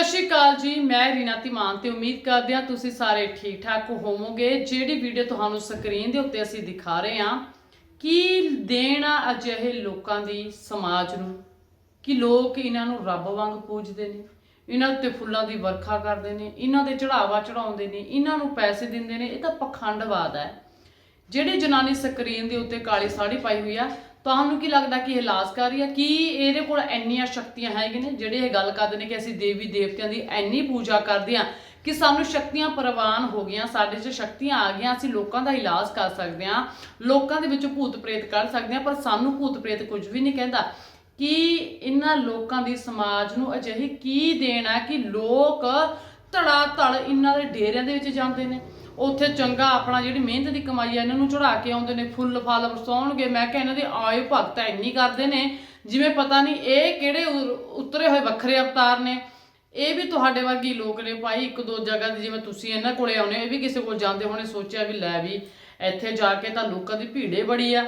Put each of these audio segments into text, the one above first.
ਸਤਿ ਸ਼੍ਰੀ ਅਕਾਲ ਜੀ, ਮੈਂ ਰੀਨਾ ਧੀਮਾਨ ਤੇ ਉਮੀਦ ਕਰਦੇ ਹਾਂ ਤੁਸੀਂ ਸਾਰੇ ਠੀਕ ਠਾਕ ਹੋਵੋਗੇ। ਜਿਹੜੀ ਵੀਡੀਓ ਤੁਹਾਨੂੰ ਸਕਰੀਨ ਦੇ ਉੱਤੇ ਅਸੀਂ ਦਿਖਾ ਰਹੇ ਹਾਂ, ਕੀ ਦੇਣ ਆ ਅਜਿਹੇ ਲੋਕਾਂ ਦੀ ਸਮਾਜ ਨੂੰ? ਕਿ ਲੋਕ ਇਹਨਾਂ ਨੂੰ ਰੱਬ ਵਾਂਗ ਪੂਜਦੇ ਨੇ? ਇਹਨਾਂ ਉੱਤੇ ਫੁੱਲਾਂ ਦੀ ਵਰਖਾ ਕਰਦੇ ਨੇ, ਇਹਨਾਂ ਦੇ ਚੜਾਵਾ ਚੜਾਉਂਦੇ ਨੇ, ਇਹਨਾਂ ਨੂੰ ਪੈਸੇ ਦਿੰਦੇ ਨੇ, ਇਹ ਤਾਂ ਪਖੰਡਵਾਦ ਹੈ। ਜਿਹੜੀ ਜਨਾਨੀ ਸਕਰੀਨ ਦੇ ਉੱਤੇ ਕਾਲੀ ਸਾੜੀ ਪਾਈ ਹੋਈ ਆ ਤੁਹਾਨੂੰ ਕੀ ਲੱਗਦਾ ਕਿ ਇਹ ਲਾਜ ਕਰ ਰਹੀ ਆ ਕੀ ਇਹਦੇ ਕੋਲ ਇੰਨੀਆਂ ਸ਼ਕਤੀਆਂ ਹੈਗੀਆਂ ਨੇ? ਜਿਹੜੇ ਇਹ ਗੱਲ ਕਰਦੇ ਨੇ ਕਿ ਅਸੀਂ ਦੇਵੀ ਦੇਵਤਿਆਂ ਦੀ ਇੰਨੀ ਪੂਜਾ ਕਰਦੇ ਆ ਕਿ ਸਾਨੂੰ ਸ਼ਕਤੀਆਂ ਪ੍ਰਵਾਨ ਹੋ ਗਈਆਂ, ਸਾਡੇ 'ਚ ਸ਼ਕਤੀਆਂ ਆ ਗਈਆਂ, ਅਸੀਂ ਲੋਕਾਂ ਦਾ ਇਲਾਜ ਕਰ ਸਕਦੇ ਆ ਲੋਕਾਂ ਦੇ ਵਿੱਚ ਭੂਤ ਪ੍ਰੇਤ ਕਰ ਸਕਦੇ ਆ ਪਰ ਸਾਨੂੰ ਭੂਤ ਪ੍ਰੇਤ ਕੁਝ ਵੀ ਨਹੀਂ ਕਹਿੰਦਾ। ਕਿ ਇਹਨਾਂ ਲੋਕਾਂ ਦੀ ਸਮਾਜ ਨੂੰ ਅਜਿਹੀ ਕੀ ਦੇਣ ਹੈ ਕਿ ਲੋਕ ਧੜਾ ਧੜ ਇਹਨਾਂ ਦੇ ਡੇਰਿਆਂ ਦੇ ਵਿੱਚ ਜਾਂਦੇ ਨੇ? ਉੱਥੇ ਚੰਗਾ ਆਪਣਾ ਜਿਹੜੀ ਮਿਹਨਤ ਦੀ ਕਮਾਈ ਹੈ ਇਹਨਾਂ ਨੂੰ ਚੜਾ ਕੇ ਆਉਂਦੇ ਨੇ, ਫੁੱਲ ਫਲ ਵਰਸਾਉਣਗੇ। ਮੈਂ ਕਿਹਾ ਇਹਨਾਂ ਦੇ ਆਏ ਭਗਤ ਇੰਨੀ ਕਰਦੇ ਨੇ, ਜਿਵੇਂ ਪਤਾ ਨਹੀਂ ਇਹ ਕਿਹੜੇ ਉਤਰੇ ਹੋਏ ਵੱਖਰੇ ਅਵਤਾਰ ਨੇ। ਇਹ ਵੀ ਤੁਹਾਡੇ ਵਰਗੀ ਲੋਕ ਨੇ ਭਾਈ, ਇੱਕ ਦੋ ਜਗ੍ਹਾ ਦੀ ਜਿਵੇਂ ਤੁਸੀਂ ਇਹਨਾਂ ਕੋਲੇ ਆਉਨੇ ਇਹ ਵੀ ਕਿਸੇ ਕੋਲ ਜਾਂਦੇ ਹੋਣੇ ਸੋਚਿਆ ਵੀ ਲੈ ਵੀ ਇੱਥੇ ਜਾ ਕੇ ਤਾਂ ਲੋਕਾਂ ਦੀ ਭੀੜੇ ਬੜੀ ਆ।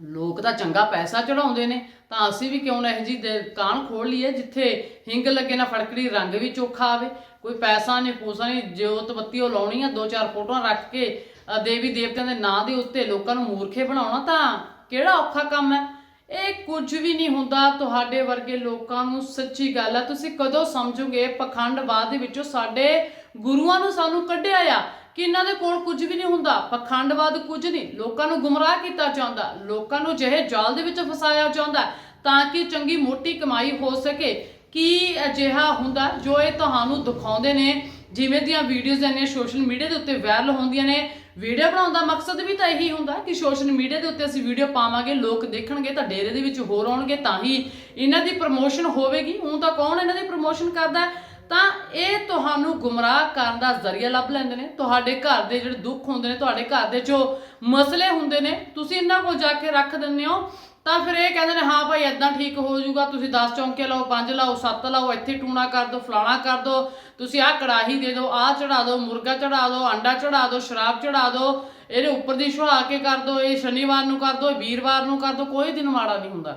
ਲੋਕ ਤਾਂ ਚੰਗਾ ਪੈਸਾ ਚੜਾਉਂਦੇ ਨੇ, ਤਾਂ ਅਸੀਂ ਵੀ ਕਿਉਂ ਨਾ ਇਹ ਜੀ ਦੁਕਾਨ ਖੋਲ ਲਈਏ, ਜਿੱਥੇ ਹਿੰਗ ਲੱਗੇ ਨਾ ਫੜਕੜੀ ਰੰਗ ਵੀ ਚੋਖਾ ਆਵੇ। ਕੋਈ ਪੈਸਾ ਨਹੀਂ ਪੂਸਾ ਨਹੀਂ ਜੋਤ ਬੱਤੀ ਉਹ ਲਾਉਣੀ ਆ ਦੋ ਚਾਰ ਫੋਟੋਆਂ ਰੱਖ ਕੇ ਅ, ਦੇਵੀ ਦੇਵਤਿਆਂ ਦੇ ਨਾਂ ਦੇ ਉੱਤੇ ਲੋਕਾਂ ਨੂੰ ਮੂਰਖੇ ਬਣਾਉਣਾ ਤਾਂ ਕਿਹੜਾ ਔਖਾ ਕੰਮ ਹੈ? ਇਹ ਕੁਝ ਵੀ ਨਹੀਂ ਹੁੰਦਾ ਤੁਹਾਡੇ ਵਰਗੇ ਲੋਕਾਂ ਨੂੰ ਸੱਚੀ ਗੱਲ ਹੈ ਤੁਸੀਂ ਕਦੋਂ ਸਮਝੋਗੇ ਪਖੰਡਵਾਦ ਦੇ ਵਿੱਚੋਂ ਸਾਡੇ ਗੁਰੂਆਂ ਨੂੰ ਸਾਨੂੰ ਕੱਢਿਆ ਆ? ਕਿ ਇਹਨਾਂ ਦੇ ਕੋਲ ਕੁਝ ਵੀ ਨਹੀਂ ਹੁੰਦਾ? ਪਖੰਡਵਾਦ ਕੁਝ ਨਹੀਂ। ਲੋਕਾਂ ਨੂੰ ਗੁੰਮਰਾਹ ਕੀਤਾ ਜਾਂਦਾ। ਲੋਕਾਂ ਨੂੰ ਜਿਹੇ ਜਾਲ ਦੇ ਵਿੱਚ ਫਸਾਇਆ ਜਾਂਦਾ ਤਾਂ ਕਿ ਚੰਗੀ ਮੋਟੀ ਕਮਾਈ ਹੋ ਸਕੇ। ਕੀ ਅਜਿਹਾ ਹੁੰਦਾ ਜੋ ਇਹ ਤੁਹਾਨੂੰ ਦਿਖਾਉਂਦੇ ਨੇ? ਜਿਵੇਂ ਦੀਆਂ ਵੀਡੀਓਜ਼ ਇੰਨੀਆਂ ਸੋਸ਼ਲ ਮੀਡੀਆ ਦੇ ਉੱਤੇ ਵਾਇਰਲ ਹੁੰਦੀਆਂ ਨੇ। ਵੀਡੀਓ ਬਣਾਉਣ ਦਾ ਮਕਸਦ ਵੀ ਤਾਂ ਇਹੀ ਹੁੰਦਾ ਕਿ ਸੋਸ਼ਲ ਮੀਡੀਆ ਦੇ ਉੱਤੇ ਅਸੀਂ ਵੀਡੀਓ ਪਾਵਾਂਗੇ, ਲੋਕ ਦੇਖਣਗੇ, ਤਾਂ ਡੇਰੇ ਦੇ ਵਿੱਚ ਹੋਰ ਆਉਣਗੇ, ਤਾਂ ਹੀ ਇਹਨਾਂ ਦੀ ਪ੍ਰਮੋਸ਼ਨ ਹੋਵੇਗੀ। ਹੁਣ ਤਾਂ ਕੌਣ ਇਹਨਾਂ ਦੀ ਪ੍ਰਮੋਸ਼ਨ ਕਰਦਾ? ਤਾਂ ਇਹ ਤੁਹਾਨੂੰ ਗੁੰਮਰਾਹ ਕਰਨ ਦਾ ਜ਼ਰੀਆ ਲੱਭ ਲੈਂਦੇ ਨੇ। ਤੁਹਾਡੇ ਘਰ ਦੇ ਜਿਹੜੇ ਦੁੱਖ ਹੁੰਦੇ ਨੇ, ਤੁਹਾਡੇ ਘਰ ਦੇ ਜੋ ਮਸਲੇ ਹੁੰਦੇ ਨੇ, ਤੁਸੀਂ ਇਹਨਾਂ ਕੋਲ ਜਾ ਕੇ ਰੱਖ ਦਿੰਦੇ ਹੋ। ਤਾਂ ਫਿਰ ਇਹ ਕਹਿੰਦੇ ਨੇ, ਹਾਂ ਭਾਈ ਐਦਾਂ ਠੀਕ ਹੋ ਜਾਊਗਾ। ਤੁਸੀਂ 10 ਚੌਂਕੇ ਲਾਓ 5 ਲਾਓ 7 ਲਾਓ, ਇੱਥੇ ਟੂਣਾ ਕਰ ਦਿਓ ਫਲਾਣਾ ਕਰ ਦਿਓ ਤੁਸੀਂ ਆਹ ਕੜਾਹੀ ਦੇ ਦਿਓ ਆਹ ਚੜਾ ਦਿਓ ਮੁਰਗਾ ਚੜਾ ਦਿਓ ਆਂਡਾ ਚੜਾ ਦਿਓ ਸ਼ਰਾਬ ਚੜਾ ਦਿਓ ਇਹਦੇ ਉੱਪਰ ਦੀ ਸੁਹਾ ਕੇ ਕਰ ਦਿਓ ਇਹ ਸ਼ਨੀਵਾਰ ਨੂੰ ਕਰ ਦਿਓ ਵੀਰਵਾਰ ਨੂੰ ਕਰ ਦਿਓ ਕੋਈ ਦਿਨ ਮਾੜਾ ਨਹੀਂ ਹੁੰਦਾ।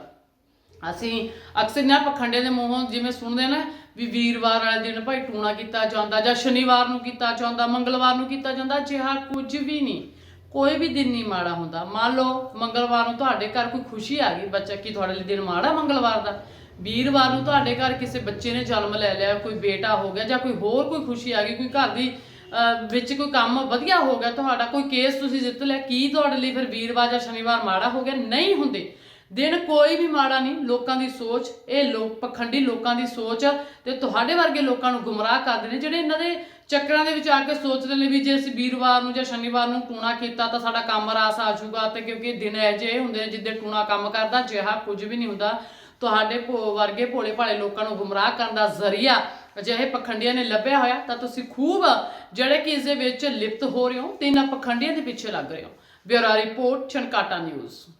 ਅਸੀਂ ਅਕਸਰ ਨਾ ਪਖੰਡੇ ਦੇ ਮੂੰਹੋਂ ਜਿਵੇਂ ਸੁਣਦੇ ਨਾ ਵੀ ਵੀਰਵਾਰ ਵਾਲੇ ਦਿਨ ਭਾਈ ਟੂਣਾ ਕੀਤਾ ਜਾਂਦਾ ਜਾਂ ਸ਼ਨੀਵਾਰ ਨੂੰ ਕੀਤਾ ਜਾਂਦਾ, ਮੰਗਲਵਾਰ ਨੂੰ ਕੀਤਾ ਜਾਂਦਾ ਜਿਹਾ ਕੁਝ ਵੀ ਨਹੀਂ। ਕੋਈ ਵੀ ਦਿਨ ਨਹੀਂ ਮਾੜਾ ਹੁੰਦਾ। ਮੰਨ ਲਓ ਮੰਗਲਵਾਰ ਨੂੰ ਤੁਹਾਡੇ ਘਰ ਕੋਈ ਖੁਸ਼ੀ ਆ ਗਈ, ਬੱਚਾ ਕੀ ਤੁਹਾਡੇ ਲਈ ਦਿਨ ਮਾੜਾ ਮੰਗਲਵਾਰ ਦਾ? ਵੀਰਵਾਰ ਨੂੰ ਤੁਹਾਡੇ ਘਰ ਕਿਸੇ ਬੱਚੇ ਨੇ ਜਨਮ ਲੈ ਲਿਆ, ਕੋਈ ਬੇਟਾ ਹੋ ਗਿਆ ਜਾਂ ਕੋਈ ਹੋਰ ਕੋਈ ਖੁਸ਼ੀ ਆ ਗਈ, ਕੋਈ ਘਰ ਦੀ ਵਿੱਚ ਕੋਈ ਕੰਮ ਵਧੀਆ ਹੋ ਗਿਆ, ਤੁਹਾਡਾ ਕੋਈ ਕੇਸ ਤੁਸੀਂ ਜਿੱਤ ਲਿਆ, ਕੀ ਤੁਹਾਡੇ ਲਈ ਫਿਰ ਵੀਰਵਾਰ ਜਾਂ ਸ਼ਨੀਵਾਰ ਮਾੜਾ ਹੋ ਗਿਆ? ਨਹੀਂ ਹੁੰਦੇ। ਦਿਨ ਕੋਈ ਵੀ ਮਾੜਾ ਨਹੀਂ, ਲੋਕਾਂ ਦੀ ਸੋਚ, ਇਹ ਲੋਕ ਪਖੰਡੀ ਲੋਕਾਂ ਦੀ ਸੋਚ ਤੇ ਤੁਹਾਡੇ ਵਰਗੇ ਲੋਕਾਂ ਨੂੰ ਗੁੰਮਰਾਹ ਕਰਦੇ ਨੇ, ਜਿਹੜੇ ਇਹਨਾਂ ਦੇ ਚੱਕਰਾਂ ਦੇ ਵਿੱਚ ਆ ਕੇ ਸੋਚਦੇ ਨੇ ਵੀ ਜੇ ਅਸੀਂ ਵੀਰਵਾਰ ਨੂੰ ਜਾਂ ਸ਼ਨੀਵਾਰ ਨੂੰ ਟੂਣਾ ਕੀਤਾ ਤਾਂ ਸਾਡਾ ਕੰਮ ਰਾਸ ਆ ਜਾਊਗਾ ਤੇ ਕਿਉਂਕਿ ਦਿਨ ਇਹ ਜਿਹੇ ਹੁੰਦੇ ਨੇ ਜਿੱਦੇ ਟੂਣਾ ਕੰਮ ਕਰਦਾ, ਜਿਹਾ ਕੁਝ ਵੀ ਨਹੀਂ ਹੁੰਦਾ। ਤੁਹਾਡੇ ਭੋ, ਵਰਗੇ ਭੋਲੇ ਭਾਲੇ ਲੋਕਾਂ ਨੂੰ ਗੁੰਮਰਾਹ ਕਰਨ ਦਾ ਜ਼ਰੀਆ ਅਜਿਹੇ ਪਖੰਡੀਆਂ ਨੇ ਲੱਭਿਆ ਹੋਇਆ, ਤਾਂ ਤੁਸੀਂ ਖੂਬ ਜਿਹੜੇ ਕਿ ਇਸ ਦੇ ਵਿੱਚ ਲਿਪਤ ਹੋ ਰਹੇ ਹੋ, ਤੇ ਇਹਨਾਂ ਪਖੰਡੀਆਂ ਦੇ ਪਿੱਛੇ ਲੱਗ ਰਹੇ ਹੋ। Bureau report, Chhankata news.